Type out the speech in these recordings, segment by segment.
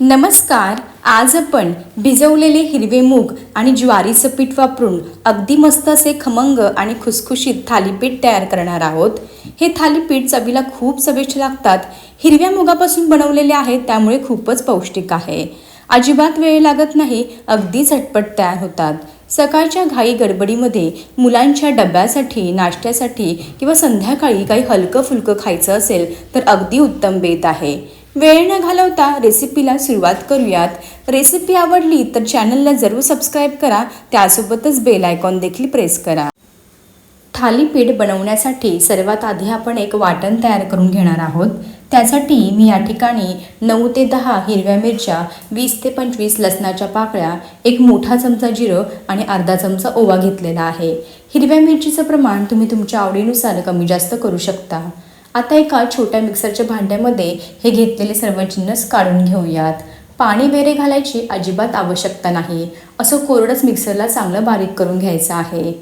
नमस्कार आज आपण भिजवलेले हिरवे मूग आणि ज्वारीचं पीठ वापरून अगदी मस्त असे खमंग आणि खुसखुशीत थालीपीठ तयार करणार आहोत. हे थालीपीठ चवीला खूप चविष्ट लागतात. हिरव्या मुगापासून बनवलेले आहेत त्यामुळे खूपच पौष्टिक आहे. अजिबात वेळ लागत नाही अगदी झटपट तयार होतात. सकाळच्या घाई गडबडीमध्ये मुलांच्या डब्यासाठी नाश्त्यासाठी किंवा संध्याकाळी काही हलकं फुलकं खायचं असेल तर अगदी उत्तम बेत आहे. वेळ न घालवता रेसिपीला सुरुवात करूयात. रेसिपी आवडली तर चॅनलला जरूर सबस्क्राईब करा त्यासोबतच बेल आयकॉन देखील प्रेस करा. थालीपीठ बनवण्यासाठी सर्वात आधी आपण एक वाटण तयार करून घेणार आहोत. त्यासाठी मी या ठिकाणी नऊ ते दहा हिरव्या मिरच्या वीस ते पंचवीस लसणाच्या पाकळ्या एक मोठा चमचा जिरं आणि अर्धा चमचा ओवा घेतलेला आहे. हिरव्या मिरचीचं प्रमाण तुम्ही तुमच्या आवडीनुसार कमी जास्त करू शकता. आता एका छोट्या मिक्सरच्या भांड्यामध्ये हे घेतलेले सर्व जिन्नस काढून घेऊयात. पाणी वगैरे घालायची अजिबात आवश्यकता नाही. असं कोरडंच मिक्सरला चांगलं बारीक करून घ्यायचं आहे.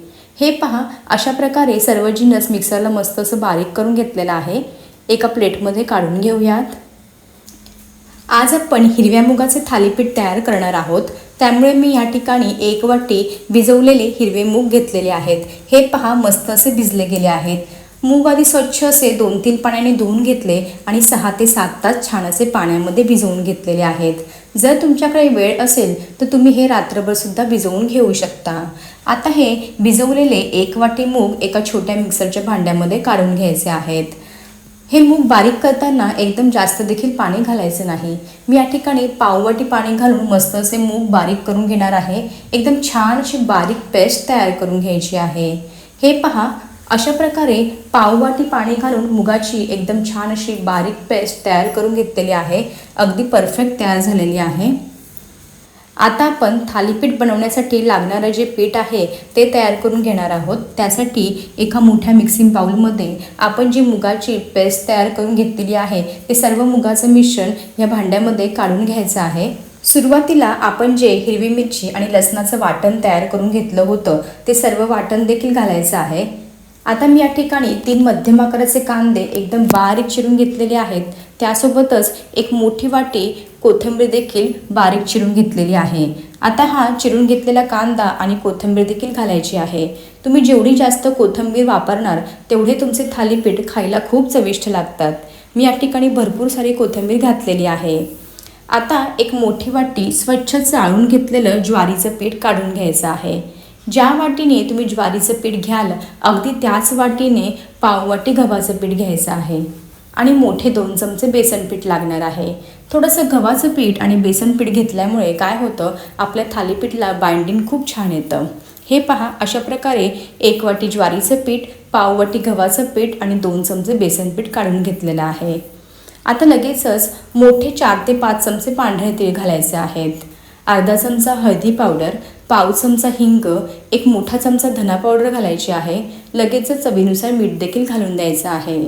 हे पहा अशा प्रकारे सर्व जिन्नस मिक्सरला मस्त असं बारीक करून घेतलेलं आहे. एका प्लेटमध्ये काढून घेऊयात. आज आपण हिरव्या मुगाचे थालीपीठ तयार करणार आहोत. त्यामुळे मी या ठिकाणी एक वाटी भिजवलेले हिरवे मूग घेतलेले आहेत. हे पहा मस्त असे भिजले गेले आहेत. मूग आधी स्वच्छ असे दोन तीन पाण्याने धुवून घेतले आणि सहा ते सात तास छान असे पाण्यामध्ये भिजवून घेतलेले आहेत. जर तुमच्याकडे वेळ असेल तर तुम्ही हे रात्रभरसुद्धा भिजवून घेऊ शकता. आता हे भिजवलेले एक वाटी मूग एका छोट्या मिक्सरच्या भांड्यामध्ये काढून घ्यायचे आहेत. हे मूग बारीक करताना एकदम जास्त देखील पाणी घालायचं नाही. मी या ठिकाणी पाववाटी पाणी घालून मस्त असे मूग बारीक करून घेणार आहे. एकदम छान अशी बारीक पेस्ट तयार करून घ्यायची आहे. हे पहा अशा प्रकारे पाववाटी पाणी घालून मुगाची एकदम छान अशी बारीक पेस्ट तयार करून घेतलेली आहे. अगदी परफेक्ट तयार झालेली आहे. आता आपण थालीपीठ बनवण्यासाठी लागणारं जे पीठ आहे ते तयार करून घेणार आहोत. त्यासाठी एका मोठ्या मिक्सिंग बाउलमध्ये आपण जी मुगाची पेस्ट तयार करून घेतलेली आहे ते सर्व मुगाचं मिश्रण या भांड्यामध्ये काढून घ्यायचं आहे. सुरुवातीला आपण जे हिरवी मिरची आणि लसणाचं वाटण तयार करून घेतलं होतं ते सर्व वाटण देखील घालायचं आहे. आता मी या ठिकाणी तीन मध्यम आकाराचे कांदे एकदम बारीक चिरून घेतलेले आहेत. त्यासोबतच एक मोठी वाटी कोथिंबीर देखील बारीक चिरून घेतलेली आहे. आता हा चिरून घेतलेला कांदा आणि कोथिंबीर देखील घालायची आहे. तुम्ही जेवढी जास्त कोथिंबीर वापरणार तेवढे तुमचे थालीपीठ खायला खूप चविष्ट लागतात. मी या ठिकाणी भरपूर सारी कोथिंबीर घातलेली आहे. आता एक मोठी वाटी स्वच्छ चाळून घेतलेलं ज्वारीचं पीठ काढून घ्यायचं आहे. ज्या वाटीने तुम्ही ज्वारीचं पीठ घ्याल अगदी त्याच वाटीने पाववाटी गव्हाचं पीठ घ्यायचं आहे. आणि मोठे दोन चमचे बेसन पीठ लागणार आहे. थोडंसं गव्हाचं पीठ आणि बेसन पीठ घेतल्यामुळे काय होतं? आपल्या थालीपीठला बाइंडिंग खूप छान येतं. हे पहा अशा प्रकारे एक वाटी ज्वारीचं पीठ पाववाटी गव्हाचं पीठ आणि दोन चमचे बेसन पीठ काढून घेतलेलं आहे. आता लगेचच मोठे चार ते पाच चमचे पांढरे तीळ घालायचे आहेत. अर्धा चमचा हळदी पावडर पाव चमचा हिंग एक मोठा चमचा धना पावडर घालायची आहे. लगेचच चवीनुसार मीठ देखील घालून द्यायचं आहे.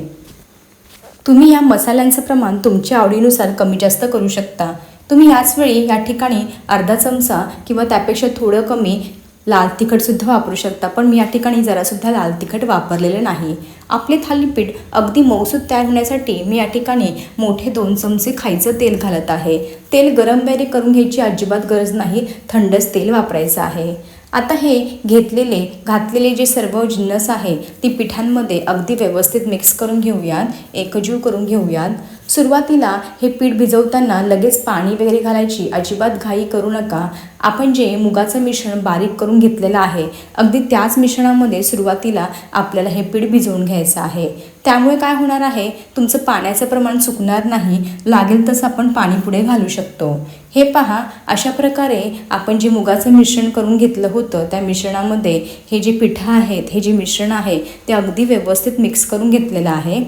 तुम्ही या मसाल्यांचं प्रमाण तुमच्या आवडीनुसार कमी जास्त करू शकता. तुम्ही याचवेळी या ठिकाणी अर्धा चमचा किंवा त्यापेक्षा थोडं कमी लाल तिखटसुद्धा वापरू शकता पण मी या ठिकाणी जरासुद्धा लाल तिखट वापरलेलं नाही. आपले थालीपीठ अगदी मौसूद तयार होण्यासाठी मी या ठिकाणी मोठे दोन चमचे खायचं तेल घालत आहे. तेल गरम वगैरे करून घ्यायची अजिबात गरज नाही थंडच तेल वापरायचं आहे. आता हे घेतलेले घातलेले जे सर्व जिन्नस आहे ती पिठांमध्ये अगदी व्यवस्थित मिक्स करून घेऊयात एकजीव करून घेऊयात. सुरुवातीला हे पीठ भिजवताना लगेच पाणी वगैरे घालायची अजिबात घाई करू नका. आपण जे मुगाचं मिश्रण बारीक करून घेतलेलं आहे अगदी त्याच मिश्रणामध्ये सुरुवातीला आपल्याला हे पीठ भिजवून घ्यायचं आहे. त्यामुळे काय होणार आहे? तुमचं पाण्याचं प्रमाण चुकणार नाही लागेल तसं आपण पाणी पुढे घालू शकतो. हे पहा अशा प्रकारे आपण जे मुगाचं मिश्रण करून घेतलं होतं त्या मिश्रणामध्ये हे जे पिठं आहेत हे जे मिश्रण आहे ते अगदी व्यवस्थित मिक्स करून घेतलेलं आहे.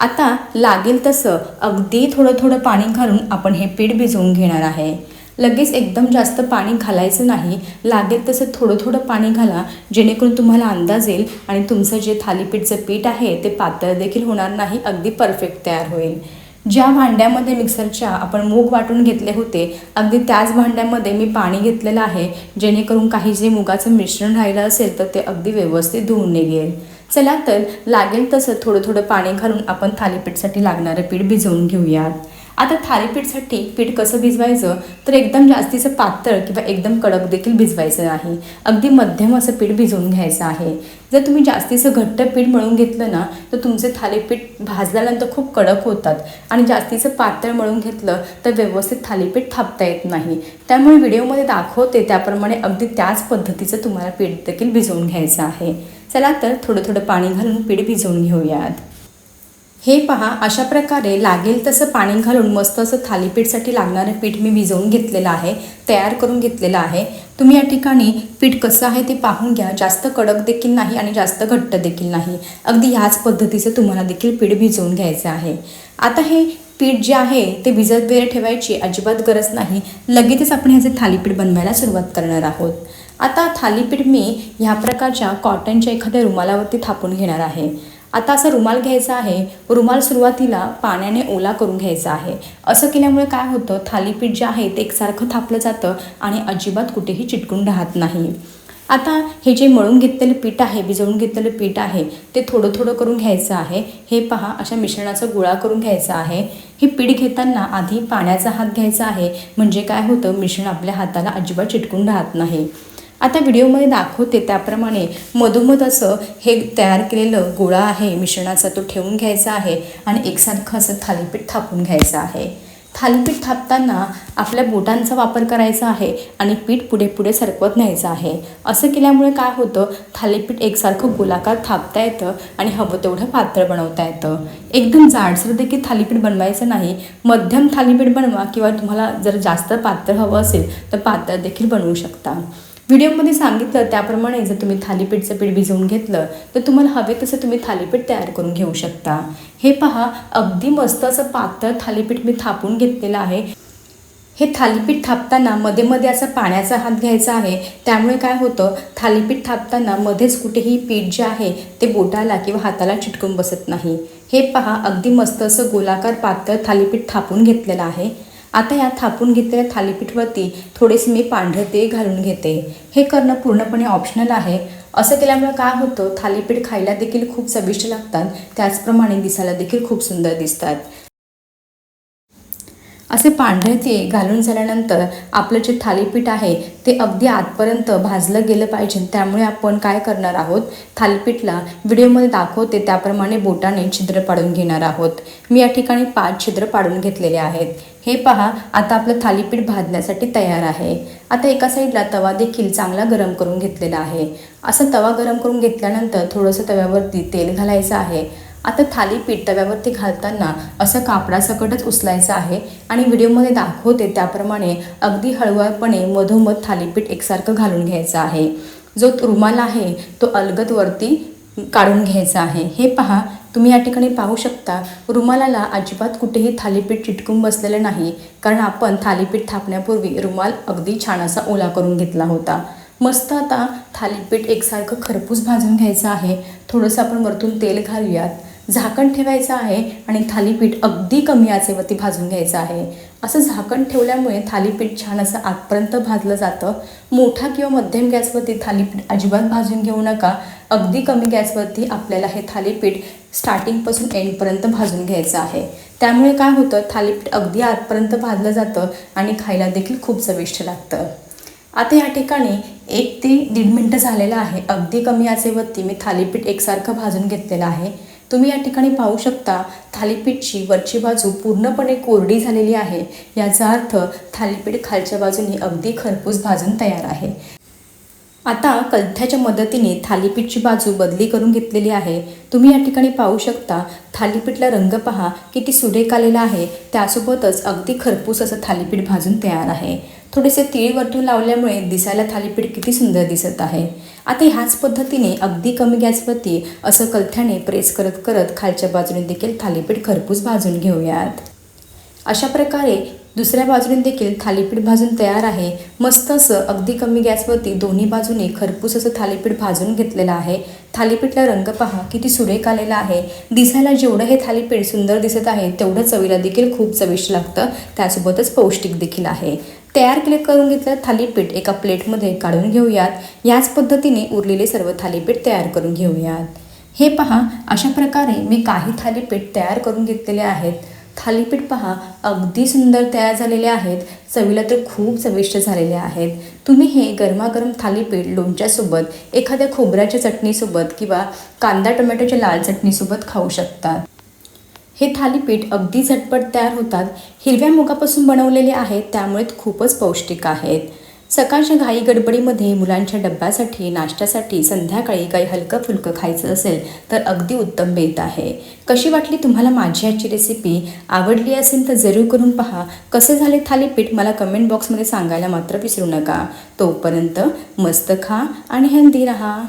आता लागेल तसं अगदी थोडं थोडं पाणी घालून आपण हे पीठ भिजवून घेणार आहे. लगेच एकदम जास्त पाणी घालायचं नाही. लागेल तसं थोडं थोडं पाणी घाला जेणेकरून तुम्हाला अंदाज येईल आणि तुमचं जे थालीपीठचं पीठ आहे ते पातळ देखील होणार नाही अगदी परफेक्ट तयार होईल. ज्या भांड्यामध्ये मिक्सरच्या आपण मूग वाटून घेतले होते अगदी त्याच भांड्यामध्ये मी पाणी घेतलेलं आहे जेणेकरून काही जे मुगाचं मिश्रण राहिलं असेल तर ते अगदी व्यवस्थित धुवून निघेल. चला तर लागेल तसं थोडं थोडं पाणी घालून आपण थालीपीठसाठी लागणारं पीठ भिजवून घेऊयात आता थालीपीठसाठी पीठ कसं भिजवायचं? तर एकदम जास्तीचं पातळ किंवा एकदम कडक देखील भिजवायचं नाही. अगदी मध्यम असं पीठ भिजवून घ्यायचं आहे. जर तुम्ही जास्तीचं घट्ट पीठ मळून घेतलं ना तर तुमचे थालीपीठ भाजल्यानंतर खूप कडक होतात. आणि जास्तीचं पातळ मळून घेतलं तर व्यवस्थित थालीपीठ थापता येत नाही. त्यामुळे व्हिडिओमध्ये दाखवते त्याप्रमाणे अगदी त्याच पद्धतीचं तुम्हाला पीठ देखील भिजवून घ्यायचं आहे. चला तर थोडं थोडं पाणी घालून पीठ भिजवून घेऊयात. हे पहा अशा प्रकारे लागेल तसं पाणी घालून मस्त असं थालीपीठसाठी लागणारं पीठ मी भिजवून घेतलेलं आहे तयार करून घेतलेलं आहे. तुम्ही या ठिकाणी पीठ कसं आहे ते पाहून घ्या. जास्त कडक देखील नाही आणि जास्त घट्ट देखील नाही. अगदी ह्याच पद्धतीचं तुम्हाला देखील पीठ भिजवून घ्यायचं आहे. आता हे पीठ जे आहे ते भिजत वेळ ठेवायची अजिबात गरज नाही. लगेचच आपण ह्याचे थालीपीठ बनवायला सुरुवात करणार आहोत. आता थालीपीठ मी ह्या प्रकारच्या कॉटनच्या एखाद्या रुमालावरती थापून घेणार आहे. आता असा रुमाल घ्यायचा आहे. रुमाल सुरुवातीला पाण्याने ओला करून घ्यायचा आहे. असं केल्यामुळे काय होतं? थालीपीठ जे आहे ते एकसारखं थापलं जातं आणि अजिबात कुठेही चिटकून राहत नाही. आता हे जे मळून घेतलेलं पीठ आहे भिजवून घेतलेलं पीठ आहे ते थोडं थोडं करून घ्यायचं आहे. हे पहा अशा मिश्रणाचा गोळा करून घ्यायचा आहे. हे पीठ घेताना आधी पाण्याचा हात घ्यायचा आहे. म्हणजे काय होतं? मिश्रण आपल्या हाताला अजिबात चिटकून राहत नाही. आता व्हिडिओमध्ये दाखवते त्याप्रमाणे मधोमध असं हे तयार केलेलं गोळा आहे. मिश्रणाचा तो ठेवून घ्यायचा आहे आणि एकसारखं असं थालीपीठ थापून घ्यायचं आहे. थालीपीठ थापताना आपल्या बोटांचा वापर करायचा आहे आणि पीठ पुढे पुढे सरकवत न्यायचं आहे. असं केल्यामुळे काय होतं? थालीपीठ एकसारखं गोलाकार थापता येतं आणि हवं तेवढं पातळ बनवता येतं. एकदम जाडसर देखील थालीपीठ बनवायचं नाही. मध्यम थालीपीठ बनवा किंवा तुम्हाला जर जास्त पातळ हवं असेल तर पातळ देखील बनवू शकता. व्हिडिओमध्ये सांगितलं त्याप्रमाणे जर तुम्ही थालीपीठचं पीठ भिजवून घेतलं तर तुम्हाला हवे तसं तुम्ही थालीपीठ तयार करून घेऊ शकता. हे पहा अगदी मस्त असं पातळ थालीपीठ मी थापून घेतलेलं आहे. हे थालीपीठ थापताना मध्ये मध्ये असा पाण्याचा हात घ्यायचा आहे. त्यामुळे काय होतं थालीपीठ थापताना मध्येच कुठेही पीठ जे आहे ते बोटाला किंवा हाताला चिटकून बसत नाही. हे पहा अगदी मस्त असं गोलाकार पातळ थालीपीठ थापून घेतलेलं आहे. आता या थापून घेतलेल्या थालीपीठवरती थोडेसे मी पांढरे ते घालून घेते. हे करणं पूर्णपणे ऑप्शनल आहे. असं केल्यामुळे काय होतं? थालीपीठ खायला देखील खूप चविष्ट लागतात. त्याचप्रमाणे दिसायला देखील खूप सुंदर दिसतात. असे पांढरे ते घालून झाल्यानंतर आपलं जे थालीपीठ आहे ते अगदी आतपर्यंत भाजलं गेलं पाहिजे. त्यामुळे आपण काय करणार आहोत? थालीपीठला व्हिडिओमध्ये दाखवते त्याप्रमाणे बोटाने छिद्र पाडून घेणार आहोत. मी या ठिकाणी पाच छिद्र पाडून घेतलेले आहेत. हे पहा आता आपलं थालीपीठ भाजण्यासाठी तयार आहे. आता एका साईडला तवा देखील चांगला गरम करून घेतलेला आहे. असं तवा गरम करून घेतल्यानंतर थोडंसं तव्यावरती तेल घालायचं आहे. आता थालीपीठ तव्यावरती घालताना असं कापडासकटच उचलायचं आहे आणि व्हिडिओमध्ये दाखवते त्याप्रमाणे अगदी हळुवारपणे मधोमध थालीपीठ एकसारखं घालून घ्यायचं आहे. जो रुमाल आहे तो अलगद वरती काढून घ्यायचा आहे. हे पहा तुम्ही या ठिकाणी पाहू शकता रुमालाला अजिबात कुठेही थालीपीठ चिटकून बसलेलं नाही कारण आपण थालीपीठ थापण्यापूर्वी रुमाल अगदी छान असा ओला करून घेतला होता. मस्त आता थालीपीठ एकसारखं खरपूस भाजून घ्यायचं आहे. थोडंसं आपण वरतून तेल घालूयात. झाकण ठेवायचं आहे आणि थालीपीठ अगदी कमी आचेवरती भाजून घ्यायचं आहे. असं झाकण ठेवल्यामुळे थालीपीठ छान असं आतपर्यंत भाजलं जातं. मोठा किंवा मध्यम गॅसवरती थालीपीठ अजिबात भाजून घेऊ नका. अगदी कमी गॅसवरती आपल्याला हे थालीपीठ स्टार्टिंगपासून एंडपर्यंत भाजून घ्यायचं आहे. त्यामुळे काय होतं थालीपीठ अगदी आतपर्यंत भाजलं जातं आणि खायला देखील खूप चविष्ट लागतं. आता या ठिकाणी एक ते दीड मिनटं झालेलं आहे. अगदी कमी आचेवरती मी थालीपीठ एकसारखं भाजून घेतलेलं आहे. तुम्ही या ठिकाणी पाहू शकता थालीपीठची वरची बाजू पूर्णपणे कोरडी झालेली आहे. याचा अर्थ थालीपीठ खालच्या बाजूने अगदी खरपूस भाजून तयार आहे. आता कलथ्याच्या मदतीने थालीपीठची बाजू बदली करून घेतलेली आहे. तुम्ही या ठिकाणी पाहू शकता थालीपीठला रंग पहा किती सुरेख आलेला आहे. त्यासोबतच अगदी खरपूस असं थालीपीठ भाजून तयार आहे. थोडेसे तीळ वरतून लावल्यामुळे दिसायला थालीपीठ किती सुंदर दिसत आहे. आता ह्याच पद्धतीने अगदी कमी गॅसवरती असं कलथ्याने प्रेस करत करत खालच्या बाजूने देखील थालीपीठ खरपूस भाजून घेऊयात. अशा प्रकारे दुसऱ्या बाजूने देखील थालीपीठ भाजून तयार आहे. मस्त असं अगदी कमी गॅसवरती दोन्ही बाजूने खरपूस असं थालीपीठ भाजून घेतलेलं आहे. थालीपीठला रंग पहा किती सुरेख आलेला आहे. दिसायला जेवढं हे थालीपीठ सुंदर दिसत आहे तेवढं चवीला देखील खूप चविष्ट लागतं. त्यासोबतच पौष्टिक देखील आहे. तयार केले करून घेतलं थालीपीठ एका प्लेटमध्ये काढून घेऊयात. याच पद्धतीने उरलेले सर्व थालीपीठ तयार करून घेऊयात. हे पहा अशा प्रकारे मी काही थालीपीठ तयार करून घेतलेले आहेत. थालीपीठ पहा अगदी सुंदर तयार झालेले आहेत. चवीला तर खूप चविष्ट झालेले आहेत. तुम्ही हे गरमागरम थालीपीठ लोणच्यासोबत एखाद्या खोबऱ्याच्या चटणीसोबत किंवा कांदा टोमॅटोच्या लाल चटणीसोबत खाऊ शकता हे थालीपीठ अगदी झटपट तयार होतात. हिरव्या मुगापासून बनवलेले आहेत त्यामुळे खूपच पौष्टिक आहेत. सकाळच्या घाई गडबडीमध्ये मुलांच्या डब्यासाठी नाश्त्यासाठी संध्याकाळी काही हलकं फुलकं खायचं असेल तर अगदी उत्तम बेत आहे. कशी वाटली तुम्हाला माझी आजची रेसिपी आवडली असेल तर जरूर करून पहा. कसे झाले थालीपीठ मला कमेंट बॉक्समध्ये सांगायला मात्र विसरू नका. तोपर्यंत मस्त खा आणि हेल्दी राहा.